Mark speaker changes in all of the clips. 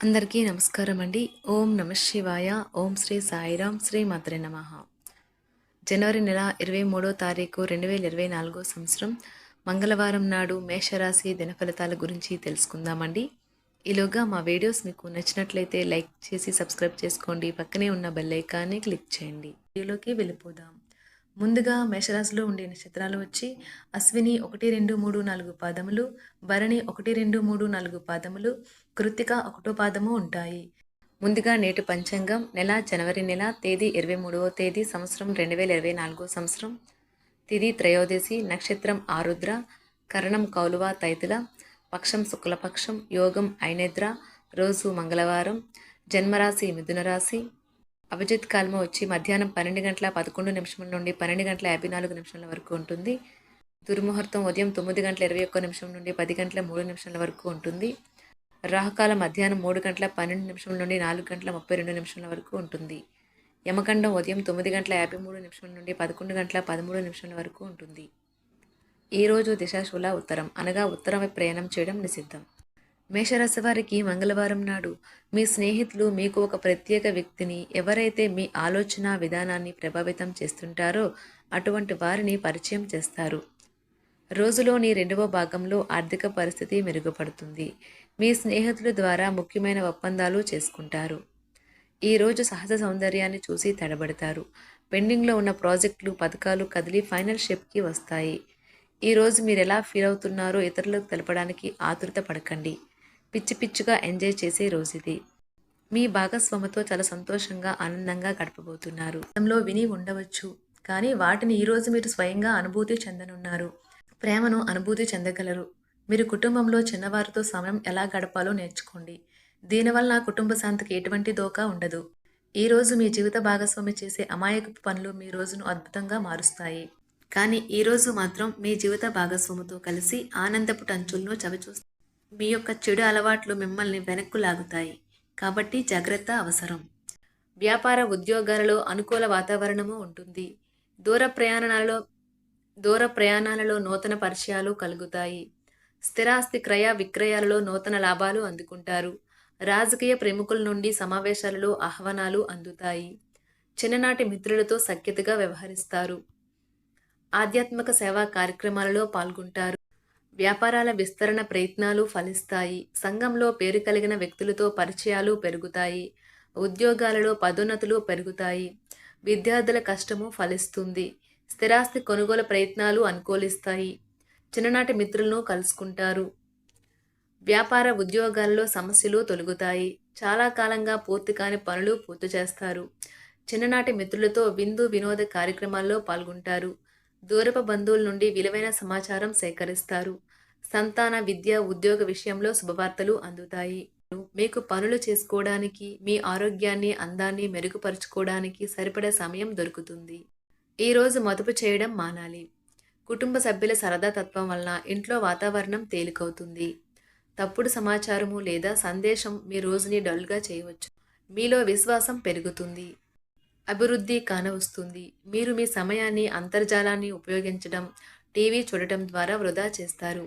Speaker 1: అందరికీ నమస్కారం అండి. ఓం నమ శివాయ. ఓం శ్రీ సాయిరాం. శ్రీ మాత్రే నమ. జనవరి నెల ఇరవై మూడో తారీఖు రెండు వేల ఇరవై నాలుగో సంవత్సరం. మంగళవారం నాడు మేషరాశి దినఫలితాల గురించి తెలుసుకుందామండి. ఈలోగా మా వీడియోస్ మీకు నచ్చినట్లయితే లైక్ చేసి సబ్స్క్రైబ్ చేసుకోండి. పక్కనే ఉన్న బెల్ ఐకాన్ని క్లిక్ చేయండి. వీడియోలోకి వెళ్ళిపోదాం. ముందుగా మేషరాశిలో ఉండే నక్షత్రాలు వచ్చి అశ్విని ఒకటి రెండు మూడు నాలుగు పాదములు భరణి ఒకటి రెండు మూడు నాలుగు పాదములు కృత్తిక ఒకటో పాదము ఉంటాయి. ముందుగా నేటి పంచాంగం నెల జనవరి నెల తేదీ ఇరవై మూడవ తేదీ సంవత్సరం రెండు వేల ఇరవై నాలుగో సంవత్సరం. తిది త్రయోదశి నక్షత్రం ఆరుద్ర కరణం కౌలువ తైతుల పక్షం శుక్లపక్షం యోగం ఐనేద్ర రోజు మంగళవారం జన్మరాశి మిథునరాశి అభిజిత్ కాల్మ వచ్చి మధ్యాహ్నం పన్నెండు గంటల పదకొండు నిమిషం నుండి పన్నెండు గంటల యాభై నాలుగు నిమిషాల వరకు ఉంటుంది. దుర్ముహూర్తం ఉదయం తొమ్మిది గంటల ఇరవై ఒక్క నిమిషం నుండి పది గంటల మూడు నిమిషాల వరకు ఉంటుంది. రాహుకాలం మధ్యాహ్నం మూడు గంటల పన్నెండు నిమిషం నుండి నాలుగు గంటల ముప్పై రెండు నిమిషాల వరకు ఉంటుంది. యమకండం ఉదయం తొమ్మిది గంటల యాభై మూడు నిమిషం నుండి పదకొండు గంటల పదమూడు నిమిషాల వరకు ఉంటుంది. ఈరోజు దిశాశూల ఉత్తరం అనగా ఉత్తరం ప్రయాణం చేయడం నిషిద్ధం. మేషరాశి వారికి మంగళవారం నాడు మీ స్నేహితులు మీకు ఒక ప్రత్యేక వ్యక్తిని ఎవరైతే మీ ఆలోచన విధానాన్ని ప్రభావితం చేస్తుంటారో అటువంటి వారిని పరిచయం చేస్తారు. రోజులోని రెండవ భాగంలో ఆర్థిక పరిస్థితి మెరుగుపడుతుంది. మీ స్నేహితుల ద్వారా ముఖ్యమైన ఒప్పందాలు చేసుకుంటారు. ఈరోజు సహజ సౌందర్యాన్ని చూసి తడబడతారు. పెండింగ్లో ఉన్న ప్రాజెక్టులు పథకాలు కదిలి ఫైనల్ షేప్కి వస్తాయి. ఈరోజు మీరు ఎలా ఫీల్ అవుతున్నారో ఇతరులకు తెలపడానికి ఆతురత పడకండి. పిచ్చి పిచ్చిగా ఎంజాయ్ చేసే రోజుది. మీ భాగస్వామితో చాలా సంతోషంగా ఆనందంగా గడపబోతున్నారు. గతంలో విని ఉండవచ్చు. కానీ వాటిని ఈరోజు మీరు స్వయంగా అనుభూతి చెందనున్నారు. ప్రేమను అనుభూతి చెందగలరు. మీరు కుటుంబంలో చిన్నవారితో సమయం ఎలా గడపాలో నేర్చుకోండి. దీనివల్ల కుటుంబ శాంతికి ఎటువంటి దోకా ఉండదు. ఈ రోజు మీ జీవిత భాగస్వామి చేసే అమాయకపు పనులు మీ రోజును అద్భుతంగా మారుస్తాయి. కానీ ఈ రోజు మాత్రం మీ జీవిత భాగస్వామితో కలిసి ఆనందపు టంచులను చవిచూస్తారు మీ యొక్క చెడు అలవాట్లు మిమ్మల్ని వెనక్కు లాగుతాయి. కాబట్టి జాగ్రత్త అవసరం. వ్యాపార ఉద్యోగాలలో అనుకూల వాతావరణము ఉంటుంది. దూర ప్రయాణాలలో దూర ప్రయాణాలలో నూతన పరిచయాలు కలుగుతాయి. స్థిరాస్తి క్రయ విక్రయాలలో నూతన లాభాలు అందుకుంటారు. రాజకీయ ప్రముఖుల నుండి సమావేశాలలో ఆహ్వానాలు అందుతాయి. చిన్ననాటి మిత్రులతో సఖ్యతగా వ్యవహరిస్తారు. ఆధ్యాత్మిక సేవా కార్యక్రమాలలో పాల్గొంటారు. వ్యాపారాల విస్తరణ ప్రయత్నాలు ఫలిస్తాయి. సంఘంలో పేరు కలిగిన వ్యక్తులతో పరిచయాలు పెరుగుతాయి. ఉద్యోగాలలో పదోన్నతులు పెరుగుతాయి. విద్యార్థుల కష్టము ఫలిస్తుంది. స్థిరాస్తి కొనుగోలు ప్రయత్నాలు అనుకూలిస్తాయి. చిన్ననాటి మిత్రులను కలుసుకుంటారు. వ్యాపార ఉద్యోగాల్లో సమస్యలు తొలగుతాయి. చాలా కాలంగా పూర్తి కాని పనులు పూర్తి చేస్తారు. చిన్ననాటి మిత్రులతో విందు వినోద కార్యక్రమాల్లో పాల్గొంటారు. దూరపు బంధువుల నుండి విలువైన సమాచారం సేకరిస్తారు. సంతాన విద్య ఉద్యోగ విషయంలో శుభవార్తలు అందుతాయి. మీకు పనులు చేసుకోవడానికి మీ ఆరోగ్యాన్ని అందాన్ని మెరుగుపరుచుకోవడానికి సరిపడే సమయం దొరుకుతుంది. ఈరోజు మదుపు చేయడం మానాలి. కుటుంబ సభ్యుల సరదా తత్వం వలన ఇంట్లో వాతావరణం తేలికవుతుంది. తప్పుడు సమాచారము లేదా సందేశం మీ రోజుని డల్గా చేయవచ్చు. మీలో విశ్వాసం పెరుగుతుంది. అభివృద్ధి కానవస్తుంది. మీరు మీ సమయాన్ని అంతర్జాలాన్ని ఉపయోగించడం టీవీ చూడటం ద్వారా వృధా చేస్తారు.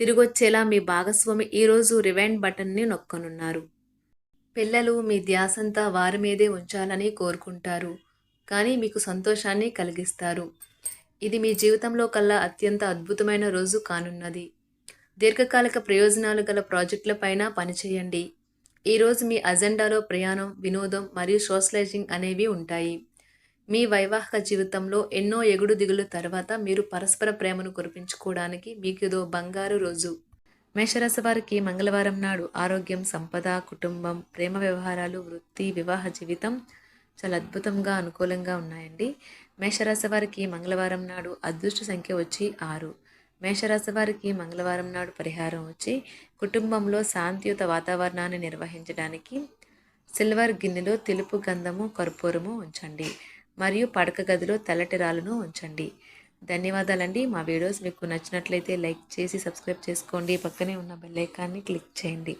Speaker 1: తిరిగొచ్చేలా మీ భాగస్వామి ఈరోజు రివైండ్ బటన్ని నొక్కనున్నారు. పిల్లలు మీ ధ్యాసంతా వారి మీదే ఉంచాలని కోరుకుంటారు. కానీ మీకు సంతోషాన్ని కలిగిస్తారు. ఇది మీ జీవితంలో కల్లా అత్యంత అద్భుతమైన రోజు కానున్నది. దీర్ఘకాలిక ప్రయోజనాలు గల ప్రాజెక్టులపైన పనిచేయండి ఈరోజు మీ అజెండాలో ప్రయాణం వినోదం మరియు సోషలైజింగ్ అనేవి ఉంటాయి. మీ వైవాహిక జీవితంలో ఎన్నో ఎగుడు దిగులు తర్వాత మీరు పరస్పర ప్రేమను కురిపించుకోవడానికి మీకు ఏదో బంగారు రోజు. మేషరాశి వారికి మంగళవారం నాడు ఆరోగ్యం సంపద కుటుంబం ప్రేమ వ్యవహారాలు వృత్తి వివాహ జీవితం చాలా అద్భుతంగా అనుకూలంగా ఉన్నాయండి. మేషరాశి వారికి మంగళవారం నాడు అదృష్ట సంఖ్య వచ్చి ఆరు. మేషరాశి వారికి మంగళవారం నాడు పరిహారం వచ్చి కుటుంబంలో శాంతియుత వాతావరణాన్ని నిర్వహించడానికి సిల్వర్ గిన్నెలో తెలుపు గంధము కర్పూరము ఉంచండి. మరియు పడక గదిలో తెల్లటి రాళ్ళను ఉంచండి. ధన్యవాదాలండి. మా వీడియోస్ మీకు నచ్చినట్లయితే లైక్ చేసి సబ్స్క్రైబ్ చేసుకోండి. పక్కనే ఉన్న బెల్ ఐకాన్ని క్లిక్ చేయండి.